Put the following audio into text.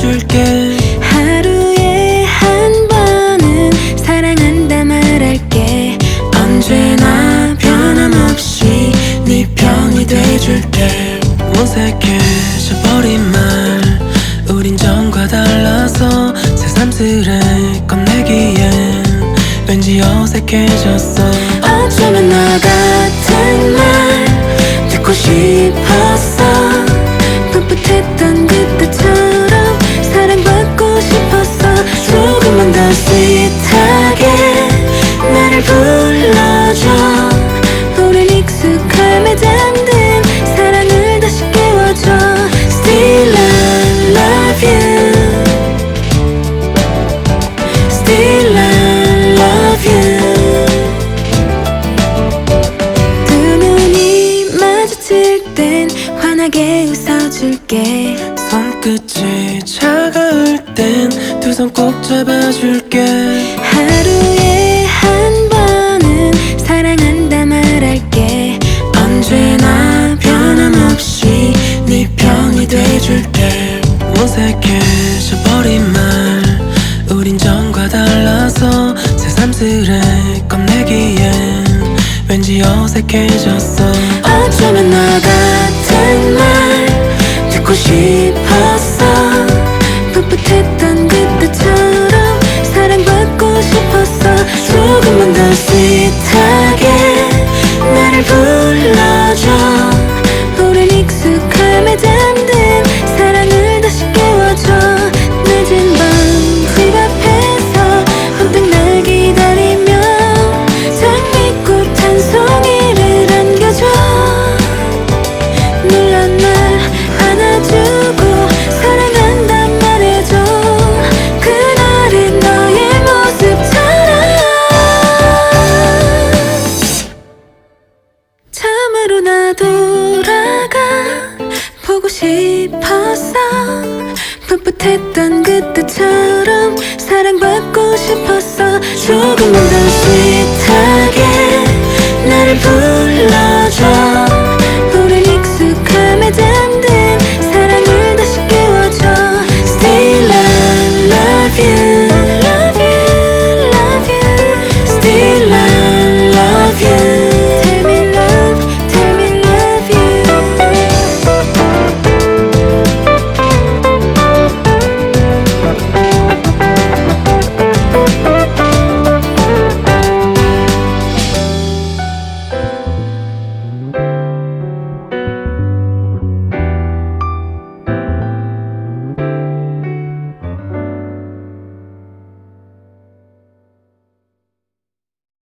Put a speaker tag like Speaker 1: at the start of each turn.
Speaker 1: 안아줄게.
Speaker 2: 하루에 한 번은 사랑한다 말할게.
Speaker 1: 언제나 변함없이 네 편이 돼줄게. 무색해져버린 말. 우린 전과 달라서 새삼스레 꺼내기엔. 왠지 어색해졌어.
Speaker 2: 어쩌면 너 같은 웃어줄게.
Speaker 1: 손끝이 차가울 땐 두 손 꼭 잡아줄게.
Speaker 2: 하루에 한 번은 사랑한다 말할게.
Speaker 1: 언제나 변함없이 네 편이 돼줄게 무색해져버린 말 우린 전과 달라서 새삼스레 꺼내기엔 왠지 어색해졌어
Speaker 2: 싶었어. 풋풋했던 그때처럼 사랑받고 싶었어. 조금만 더 스윗하게 나를 불러 싶었어 풋풋했던 그때처럼 사랑받고 더 스윗하게